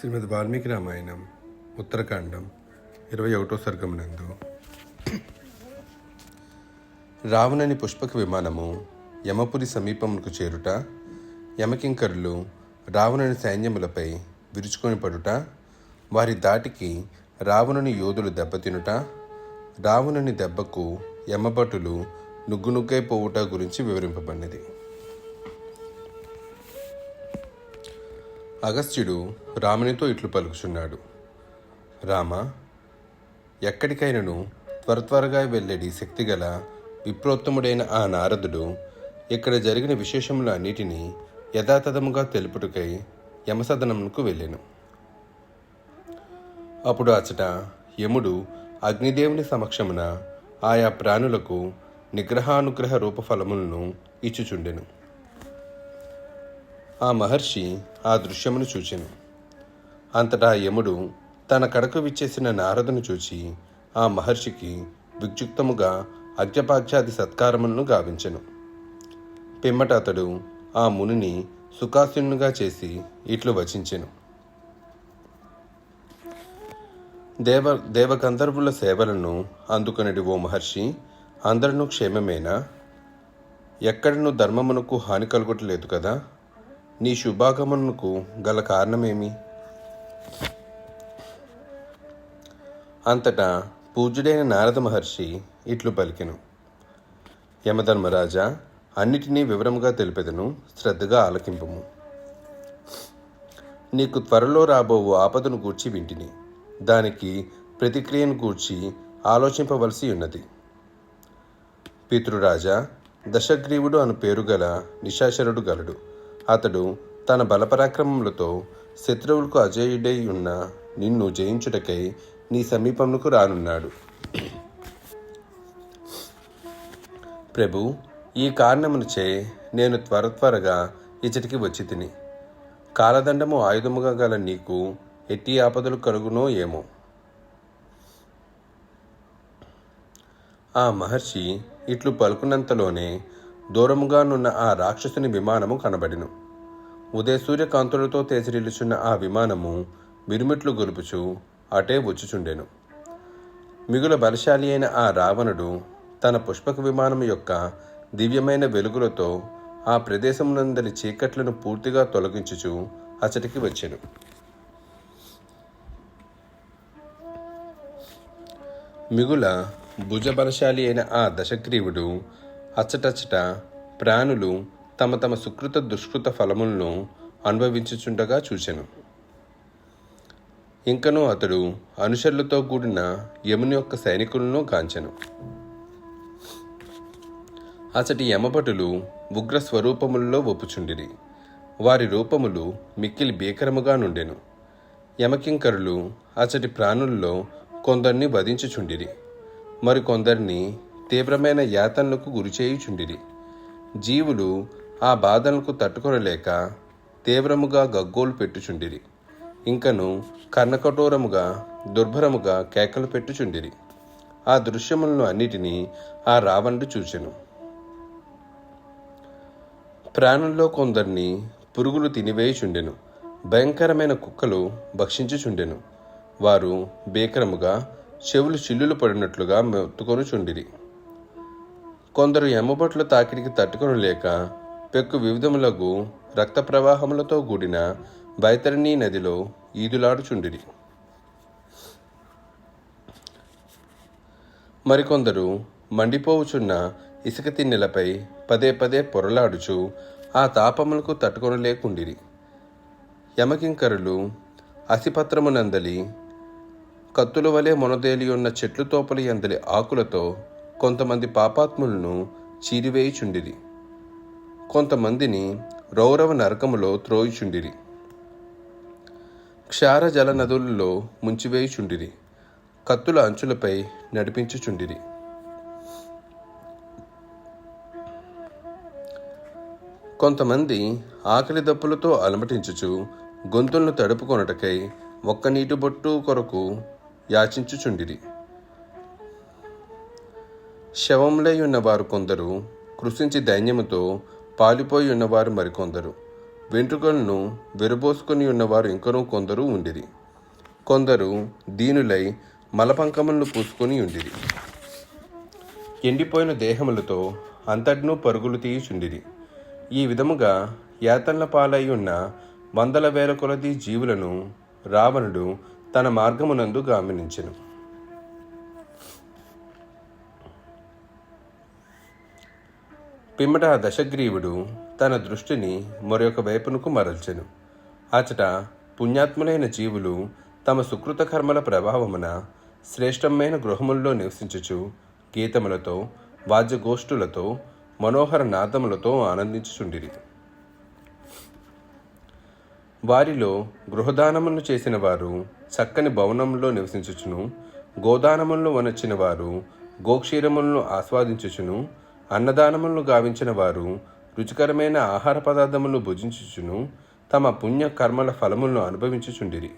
శ్రీమద్ వాల్మీకి రామాయణం ఉత్తరకాండం ఇరవై ఒకటో సర్గమునందు రావణని పుష్పక విమానము యమపురి సమీపమునకు చేరుట యమకింకరులు రావణుని సైన్యములపై విరుచుకొని పడుట వారి దాటికి రావణుని యోధులు దెబ్బతినుట రావణుని దెబ్బకు యమభటులు నుగ్గునుగ్గైపోవుట గురించి వివరింపబడినది. అగస్త్యుడు రామునితో ఇట్లు పలుకుచున్నాడు. రామ ఎక్కడికైనను త్వర త్వరగా వెళ్ళేడి శక్తిగల విప్రోత్తముడైన ఆ నారదుడు ఇక్కడ జరిగిన విశేషములు అన్నిటినీ యథాతథముగా తెలుపుటకై యమసదనమునకు వెళ్ళాను. అప్పుడు అచట యముడు అగ్నిదేవుని సమక్షమున ఆయా ప్రాణులకు నిగ్రహానుగ్రహ రూపఫలములను ఇచ్చుచుండెను. ఆ మహర్షి ఆ దృశ్యమును చూచెను. అంతటా యముడు తన కడకు విచ్చేసిన నారదును చూచి ఆ మహర్షికి విక్షుప్తముగా అర్ఘ్యపాఖ్యాది సత్కారములను గావించెను. పిమ్మట అతడు ఆ మునిని సుఖాసీనుగా చేసి ఇట్లు వచించెను. దేవ దేవగంధర్వుల సేవలను అందుకొనడి ఓ మహర్షి అందరినూ క్షేమమేనా? ఎక్కడను ధర్మమునకు హాని కలుగట్లేదు కదా? నీ శుభాగమనకు గల కారణమేమి? అంతటా పూజ్యుడైన నారద మహర్షి ఇట్లు పలికెను. యమధర్మరాజా అన్నిటినీ వివరముగా తెలిపెదను శ్రద్ధగా ఆలకింపము. నీకు త్వరలో రాబోవు ఆపదను గూర్చి వింటిని. దానికి ప్రతిక్రియను గూర్చి ఆలోచింపవలసి ఉన్నది. పితృరాజా దశగ్రీవుడు అను పేరు గల నిశాశరుడు గలడు. అతడు తన బలపరాక్రమములతో శత్రువులకు అజేయుడై ఉన్న నిన్ను జయించుటకై నీ సమీపమునకు రానున్నాడు. ప్రభు ఈ కారణమునుచే నేను త్వర త్వరగా ఇచ్చటికి వచ్చి తిని. కాలదండము ఆయుధముగా గల నీకు ఎట్టి ఆపదలు కలుగునో ఏమో. ఆ మహర్షి ఇట్లు పలుకున్నంతలోనే దూరముగానున్న ఆ రాక్షసుని విమానము కనబడిను. ఉదయ సూర్యకాంతులతో తేజరిల్లుచున్న ఆ విమానము మిరుమిట్లు గొలుపుచు అటే వచ్చుచుండెను. మిగుల బలశాలి అయిన ఆ రావణుడు తన పుష్పక విమానం యొక్క దివ్యమైన వెలుగులతో ఆ ప్రదేశమునందరి చీకట్లను పూర్తిగా తొలగించుచు అచటికి వచ్చెను. మిగుల భుజబలశాలి అయిన ఆ దశగ్రీవుడు అచ్చటచ్చట ప్రాణులు తమ తమ సుకృత దుష్కృత ఫలములను అనుభవించుచుండగా చూచెను. ఇంకనూ అతడు అనుచరులతో కూడిన యముని యొక్క సైనికులను కాంచెను అతటి యమపటులు ఉగ్ర స్వరూపములలో ఒప్పుచుండిరి. వారి రూపములు మిక్కిలి భీకరముగా నుండెను. యమకింకరులు అచటి ప్రాణుల్లో కొందరిని వధించుచుండిరి. మరికొందరిని తీవ్రమైన యాతనలకు గురిచేయుచుండిరి జీవులు ఆ బాధలకు తట్టుకొనలేక తీవ్రముగా గగ్గోలు పెట్టుచుండిరి. ఇంకను కర్ణకఠోరముగా దుర్భరముగా కేకలు పెట్టుచుండిరి. ఆ దృశ్యములను అన్నిటినీ ఆ రావణుడు చూచెను. ప్రాణంలో కొందరిని పురుగులు తినివేయుచుండెను. భయంకరమైన కుక్కలు భక్షించుచుండెను. వారు భీకరముగా చెవులు చిల్లులు పడినట్లుగా మెత్తుకొనుచుండిరి. కొందరు ఎమ్మబొట్ల తాకిడికి తట్టుకొనలేక పెక్కు వివిధములకు రక్త ప్రవాహములతో కూడిన బైతరణీ నదిలో ఈదులాడుచుండిరి. మరికొందరు మండిపోవుచున్న ఇసుక తిన్నెలపై పదే పదే పొరలాడుచు ఆ తాపములకు తట్టుకొనలేకుండిరి. యమకింకరులు అసిపత్రమునందలి కత్తుల వలె మొనదేలియున్న చెట్లు తోపలి అందలి ఆకులతో కొంతమంది పాపాత్ములను చీరివేయుచుండిరి. కొంతమందిని రౌరవ నరకములో త్రోయిచుండిరి. క్షార జల నదులలో ముంచివేయుచుండిరి. కత్తుల అంచులపై నడిపించుచుండిరి. కొంతమంది ఆకలి దప్పులతో అలమటించుచు గొంతులను తడుపుకొనటకై ఒక్క నీటి బొట్టు కొరకు యాచించుచుండిరి. శవంలై ఉన్నవారు కొందరు కృషించి దైన్యముతో పాలిపోయి ఉన్నవారు మరికొందరు. వెంట్రుకలను విరబోసుకొని ఉన్నవారు ఇంకనూ కొందరు ఉండిరి. కొందరు దీనులై మలపంకములను పూసుకొని ఉండిరి. ఎండిపోయిన దేహములతో అంతటినూ పరుగులు తీయుచుండిరి. ఈ విధముగా యాతనల పాలై ఉన్న వందల వేల కొలది జీవులను రావణుడు తన మార్గమునందు గమనించెను పిమ్మట ఆ దశగ్రీవుడు తన దృష్టిని మరొక వైపునకు మరల్చెను. అచట పుణ్యాత్ములైన జీవులు తమ సుకృత కర్మల ప్రభావమున శ్రేష్టమైన గృహముల్లో నివసించుచు గీతములతో వాద్యగోష్ఠులతో మనోహర నాదములతో ఆనందించుచుండిరి. వారిలో గృహదానములను చేసిన వారు చక్కని భవనంలో నివసించుచును గోదానములను వనొచ్చిన వారు గోక్షీరములను ఆస్వాదించుచును అన్నదానములను గావించిన వారు రుచికరమైన ఆహార పదార్థములను భుజించుచును తమ పుణ్య కర్మల ఫలములను అనుభవించుచుండిరి.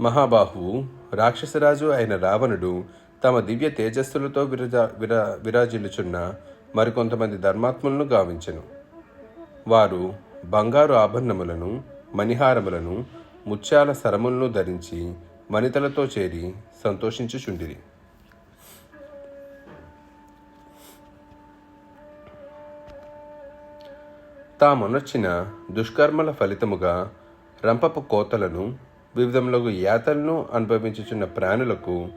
మహాబాహువు రాక్షసరాజు అయిన రావణుడు తమ దివ్య తేజస్సులతో విరజా విరా విరాజిల్లుచున్న మరికొంతమంది ధర్మాత్ములను గావించెను. వారు బంగారు ఆభరణములను మణిహారములను ముత్యాల సరములను ధరించి వనితలతో చేరి సంతోషించుచుండిరి. తామునొచ్చిన దుష్కర్మల ఫలితముగా రంపపు కోతలను వివిధములకు యాతలను అనుభవించుచున్న ప్రాణులకు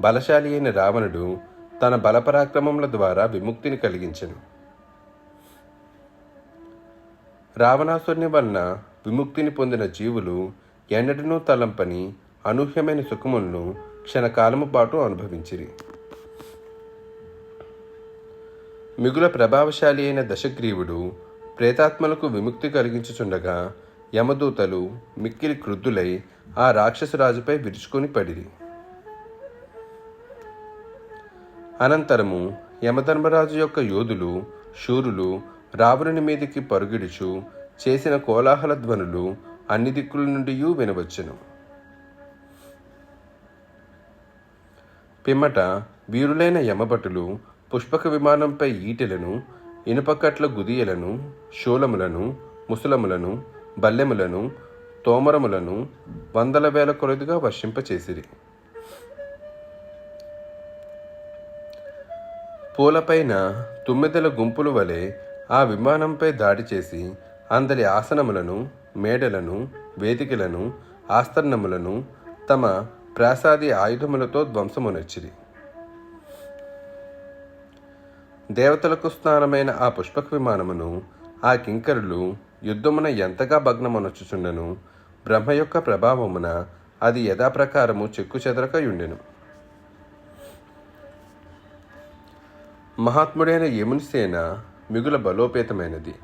బలశాలి అయిన రావణుడు తన బలపరాక్రమముల ద్వారా విముక్తిని కలిగించను. రావణాసుని వలన విముక్తిని పొందిన జీవులు ఎన్నడనూ తలంపని అనూహ్యమైన సుఖములను క్షణకాలము పాటు అనుభవించిరి. మిగుల ప్రభావశాలి అయిన దశగ్రీవుడు ప్రేతాత్మలకు విముక్తి కలిగించుచుండగా యమదూతలు మిక్కిలి క్రుద్ధులై ఆ రాక్షసరాజుపై విరుచుకొని పడిరి. అనంతరము యమధర్మరాజు యొక్క యోధులు శూరులు రావణుని మీదికి పరుగిడుచు చేసిన కోలాహల ధ్వనులు అన్ని దిక్కుల నుండి వినవచ్చును. పిమ్మట వీరులైన యమభటులు పుష్పక విమానంపై ఈటెలను ఇనుపకట్ల గుదియలను శూలములను ముసలములను బల్లెములను తోమరములను వందల వేల కొలదిగా వర్షింపచేసిరి. పూలపైన తుమ్మెదల గుంపుల వలె ఆ విమానంపై దాడి చేసి అందరి ఆసనములను మేడలను వేదికలను ఆస్తరణములను తమ ప్రాసాది ఆయుధములతో ధ్వంసమునొచ్చిరి దేవతలకు స్నానమైన ఆ పుష్పక విమానమును ఆ కింకరులు యుద్ధమున ఎంతగా భగ్నమనొచ్చుచుండెను బ్రహ్మ యొక్క ప్రభావమున అది యథాప్రకారము చెక్కు చెదరకయుండెను. మహాత్ముడైన యముని సేన మిగుల బలోపేతమైనది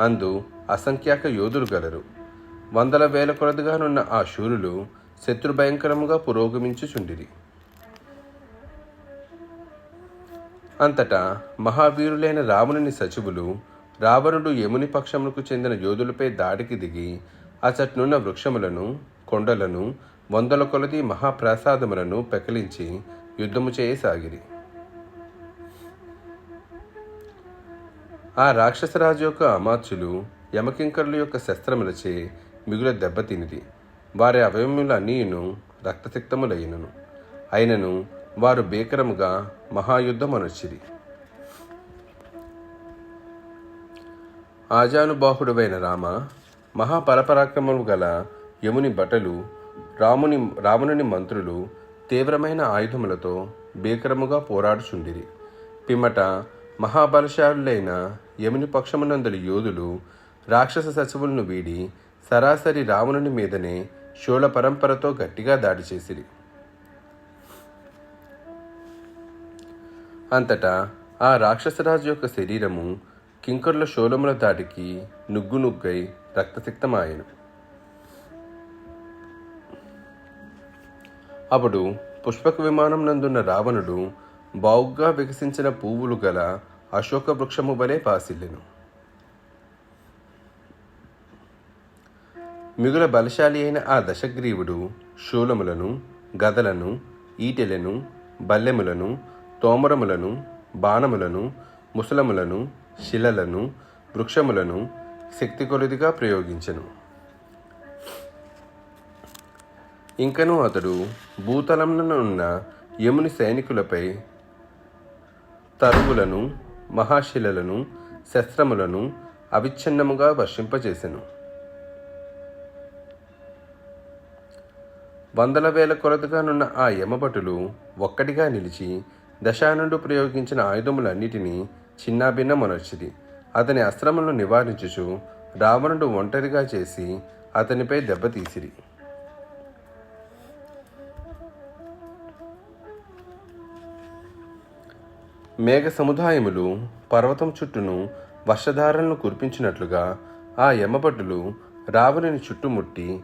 అందు అసంఖ్యాక యోధులు గలరు. వందల వేల కొలదిగానున్న ఆ శూరులు శత్రుభయంకరముగా పురోగమించుచుండిరి. అంతటా మహావీరులైన రావణుని సచివులు రావణుడు యముని పక్షములకు చెందిన యోధులపై దాడికి దిగి అచట్నున్న వృక్షములను కొండలను వందల కొలది మహాప్రాసాదములను పెకలించి యుద్ధము చేయసాగిరి. ఆ రాక్షసరాజు యొక్క అమాత్యులు యమకింకరుల యొక్క శస్త్రములచే మిగుల దెబ్బతినిది వారి అవయములన్నీను రక్తసిక్తములైనను. అయినను వారు భీకరముగా మహాయుద్ధమనొచ్చిరి ఆజానుబాహుడువైన రామ మహాపరపరాక్రమము గల యముని బటలు రాముని రావణుని మంత్రులు తీవ్రమైన ఆయుధములతో భీకరముగా పోరాడుచుండిరి. పిమ్మట మహాబలశాలులైన యముని పక్షమునందలి యోధులు రాక్షస సచివులను వీడి సరాసరి రావణుని మీదనే శూల పరంపరతో గట్టిగా దాడి చేసిరి. అంతటా ఆ రాక్షసరాజు యొక్క శరీరము కింకర్ల శోలముల దాటికి నుగ్గు నుగ్గై రక్తసిక్తమాయను. అప్పుడు పుష్పక విమానం నందున్న రావణుడు బావుగ్గా వికసించిన పువ్వులు గల అశోక వృక్షము వలె పాసిల్లెను. మిగుల బలశాలి అయిన ఆ దశగ్రీవుడు శూలములను గదలను ఈటెలను బల్లెములను తోమరములను బాణములను ముసలములను శిలలను వృక్షములను శక్తి కొలదిగా ప్రయోగించెను. ఇంకను అతడు భూతలంలో ఉన్న యముని సైనికులపై తరువులను మహాశిలలను శస్త్రములను అవిచ్ఛిన్నముగా వర్షింపజేసెను. వందల వేల కొలతగానున్న ఆ యమభటులు ఒక్కటిగా నిలిచి దశానుడు ప్రయోగించిన ఆయుధములన్నిటినీ చిన్నాభిన్నమనొచ్చిది. అతని అస్త్రములను నివారించుచు రావణుడు ఒంటరిగా చేసి అతనిపై దెబ్బతీసిరి. మేఘ సముదాయములు పర్వతం చుట్టూను వర్షధారలను కురిపించినట్లుగా ఆ యమభటులు రావణుని చుట్టుముట్టి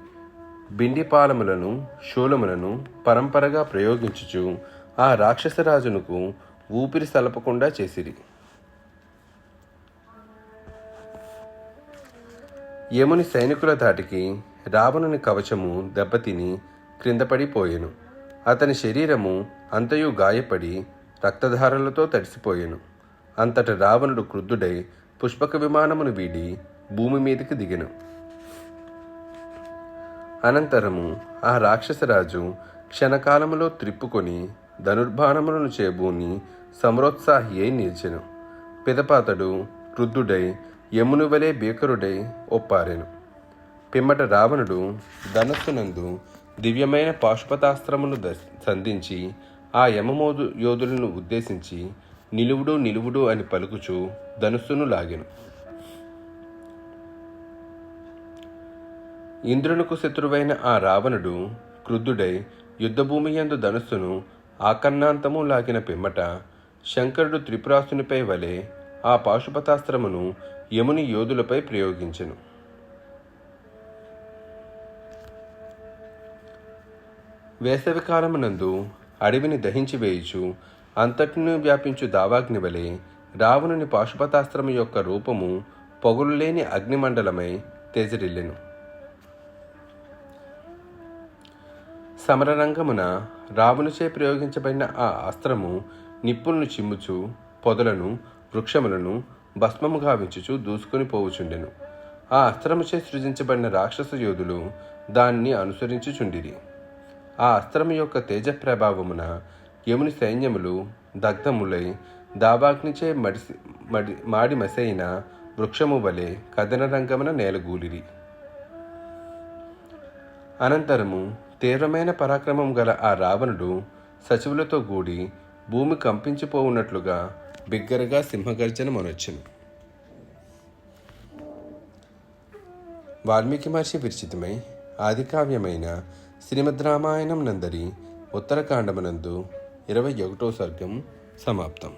బిండిపాలములను శూలములను పరంపరగా ప్రయోగించుచు ఆ రాక్షసరాజునకు ఊపిరి సలపకుండా చేసిరి. యముని సైనికుల ధాటికి రావణుని కవచము దెబ్బతిని క్రిందపడిపోయెను అతని శరీరము అంతయు గాయపడి రక్తధారలతో తడిసిపోయెను. అంతట రావణుడు క్రుద్ధుడై పుష్పక విమానమును వీడి భూమి మీదకి దిగెను. అనంతరము ఆ రాక్షసరాజు క్షణకాలములో త్రిప్పుకొని ధనుర్బాణములను చేబూని సమరోత్సాహి అయి నిలిచెను. పిదపాతడు క్రుద్ధుడై యమునువలే వలె భీకరుడై ఒప్పారెను. పిమ్మట రావణుడు ధనస్సునందు దివ్యమైన పాశుపతాస్త్రమును సంధించి ఆ యమమోదు యోధులను ఉద్దేశించి నిలువుడు నిలువుడు అని పలుకుచు ధనుస్సును లాగెను. ఇంద్రునకు శత్రువైన ఆ రావణుడు క్రుద్ధుడై యుద్ధభూమి యందు ధనుస్సును ఆకర్ణాంతము లాగిన పిమ్మట శంకరుడు త్రిపురాసునిపై వలె ఆ పాశుపతాస్త్రమును యముని యోధులపై ప్రయోగించెను. వేసవికాలమునందు అడవిని దహించి వేయుచు అంతటిని వ్యాపించు దావాగ్ని వలె రావణుని పాశుపతాస్త్రము యొక్క రూపము పొగలులేని అగ్నిమండలమై తేజరిల్లెను. సమరరంగమున రావణుచే ప్రయోగించబడిన ఆ అస్త్రము నిప్పులను చిమ్ముచు పొదలను వృక్షములను భస్మము గావించుచు దూసుకొని పోవుచుండెను. ఆ అస్త్రముచే సృజించబడిన రాక్షస యోధులు దాన్ని అనుసరించుచుండిరి. ఆ అస్త్రము యొక్క తేజ ప్రభావమున యముని సైన్యములు దగ్ధములై దావాగ్నిచే మడిసి మడి మాడి మసైన వృక్షము వలె కథన రంగమున నేలగూలిరి. అనంతరము తీవ్రమైన పరాక్రమం గల ఆ రావణుడు సచివులతో కూడి భూమి కంపించిపోవున్నట్లుగా బిగ్గరగా సింహగర్జన మనొచ్చును. వాల్మీకి మహర్షి విరచితమై ఆదికావ్యమైన శ్రీమద్ రామాయణం నందరి ఉత్తరకాండమునందు ఇరవై ఒకటో సర్గం సమాప్తం.